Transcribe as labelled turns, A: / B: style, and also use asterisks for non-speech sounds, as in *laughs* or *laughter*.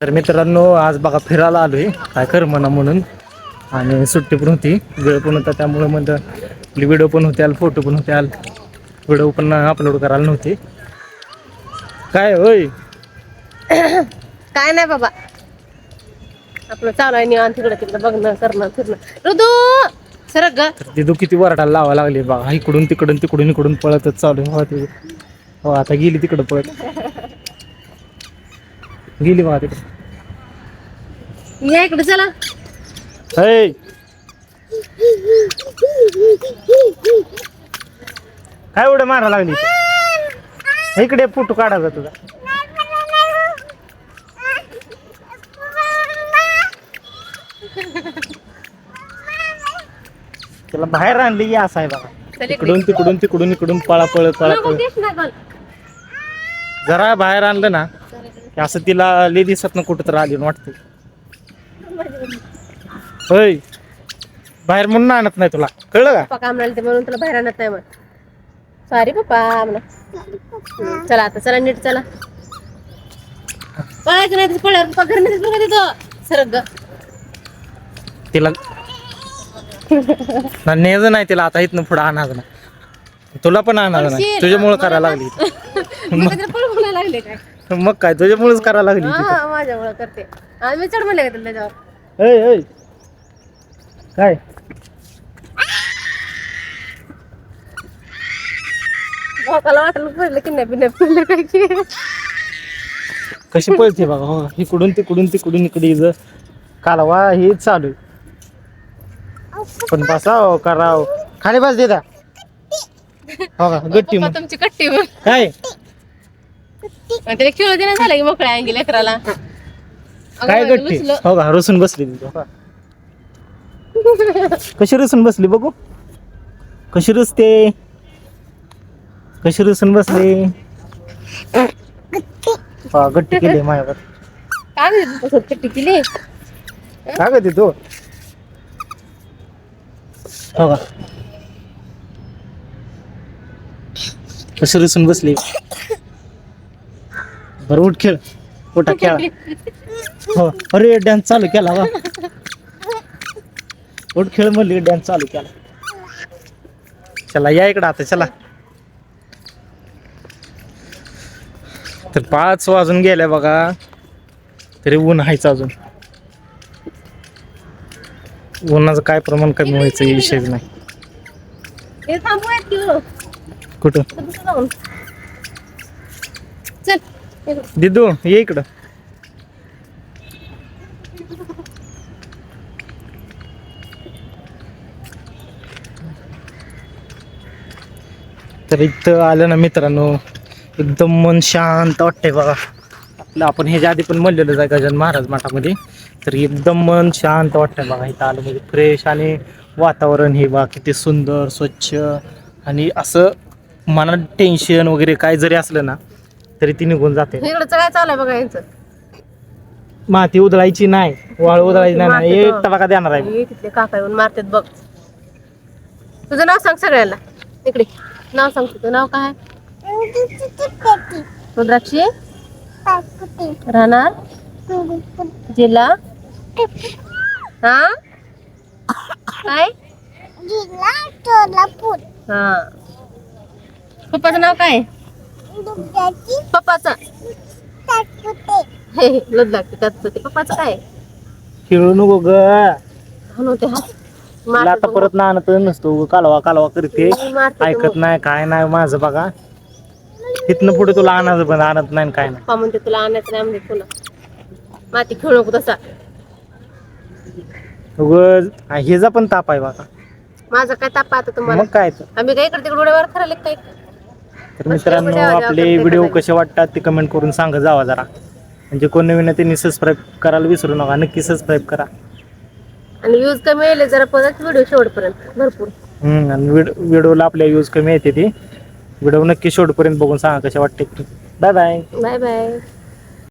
A: तर मित्रांनो आज बघा फिरायला आलोय. काय कर म्हणा म्हणून. आणि सुट्टी पण होती वेळ पण होता त्यामुळे मग व्हिडिओ पण होते फोटो पण होते व्हिडिओ पण अपलोड करायला नव्हते. काय होय
B: काय नाही बाबा. आपलं चालू आहे निवांत तिकडे तिकडे बघणं करणं फिरणं. ऋतू सरक ग.
A: तर तिथं किती वरडायला लावा लागले बघा. इकडून तिकडून तिकडून इकडून पळतच चालू आहे. हो ते हो आता गेली तिकडं पळत. गेली बघा तिकडे
B: या इकडे चला!
A: काय उड्या मारा लागली इकडे फोटो काढायचा तुझा त्याला बाहेर आणली की असं आहे बघा
B: चल इकडे.
A: इकडून तिकडून तिकडून इकडून पळा पळ पळा
B: नको
A: पळ
B: दिस ना गं.
A: जरा बाहेर आणलं ना असं तिला ले दिसत ना कुठं तर आली वाटते होय. बाहेर म्हणून आणत नाही तुला. कळलं का?
B: पप्पा काम ते म्हणून तुला बाहेर आणत नाही मग सॉरी पप्पा म्हणा चला आता चला नीट चला. पळायचं नाही पळायला पप्पा घरी नाही बघा तिथं? सरक ग.
A: तिला ना नेज नाही तिला आता इथनं पुढं आणायचं नाही. तुला पण आणायचं नाही. तुझ्यामुळं करायला लागली. *laughs*
B: लागले काय? *laughs*
A: मग काय तुझ्यामुळेच करायला लागली तिथं.
B: हा माझ्यामुळे करते. आणि मी चढ म्हणले का तुला त्याच्यावर
A: ऐ ऐ. काय?
B: भोकाला वाटलं पडलं की नाही बिना पडलं काय की?
A: कशी पळते बघा हो इकडून तिकडून तिकडून इकडे इथं. कालवा हे चालू आहे. पण बसाव कराव. खाली बस देता हो का गट्टी मग.
B: तुमची कट्टी मग
A: काय
B: त्याला खेळू देणं झालं की मोकळ्या अंगी लेकराला. अगं
A: काय
B: बाई,
A: गट्टी. हो का रुसून बसली हो का? कशी रुसून बसली बघू? कशी रुसते? कशी रुसून बसली? हा गट्टी केली माझ्यावर.
B: काय म्हणते तू कट्टी केली?
A: काय करते तू? हो का? कशी रुसून बसली? बरं उठ खेळ. उठा खेळा. हो अरे डॅन्स चालू केला वा. उठ खेळ म्हणली डॅन्स चालू केला. चला या इकडं आता चला. तर पाच वाजून गेल्या बघा. तरी ऊन आहेच अजून. उन्हाचं काय प्रमाण कमी व्हायचं विषयच नाही.
B: हो.
A: कुठं
B: तर दुसरं जाऊन. चल इकडं.
A: दिदू ये इकडं. तर इथं आलं ना मित्रांनो एकदम मन शांत वाटतंय बघा. आपलं आपण ह्याच्या आधी पण म्हणलेलं आहे गजन महाराज मठामध्ये. तर एकदम मन शांत वाटतंय बघा इथं आलं म्हणजे फ्रेश आणि वातावरण हे बघा किती सुंदर स्वच्छ आणि असं मनात टेन्शन वगैरे काय जरी असलं ना तरी ती निघून जाते.
B: काय चालू आहे बघा यांचं.
A: माती उधळायची नाही वाळ उधळायची नाही एक
B: तो-
A: टबाका देणार आहे.
B: हे तिथले काका येऊन मारतात बघ. तुझं नाव सांग सगळ्यांना इकडे. नाव सांग तुझं. नाव काय? रुद्राक्षी. राहणार? जिल्हा? हा? काय? हा. पप्पाचं नाव काय? पप्पाचं. हे लद्दाखी तात्पुते पप्पाचं काय?
A: खेळू नको ग.
B: ते हात मारतात
A: आता. परत ना आणत नसतो उगा कालवा कालवा करते. ऐकत
B: मग.
A: नाही काय नाही माझं बघा. तिथनं पुढे तुला आणायचं पण आणत नाही काय नाही.
B: पप्पा म्हणते तुला आणायचं नाही म्हणजे तुला माती खेळू नको तसा.
A: उगं हेचा पण ताप आहे बघा.
B: माझा काय ताप आता तुम्हाला?
A: मग काय तर.
B: आम्ही काय इकडे तिकडे उड्यावर खराले काय
A: तर मित्रांनो आपले व्हिडिओ कसे वाटतात ते कमेंट करून सांगा जावा जरा. म्हणजे कोण नवीन आहे त्यांनी सबस्क्राईब करायला विसरू नका नक्की सबस्क्राईब करा.
B: आणि व्ह्यूज कमी येईल जरा परत व्हिडिओ शेवटपर्यंत भरपूर.
A: हम्म, आणि व्हिडिओ व्हिडिओला आपल्या यूज कमी येते ती. व्हिडिओ नक्की शेवटपर्यंत बघून सांगा कसे वाटते बाय बाय
B: बाय बाय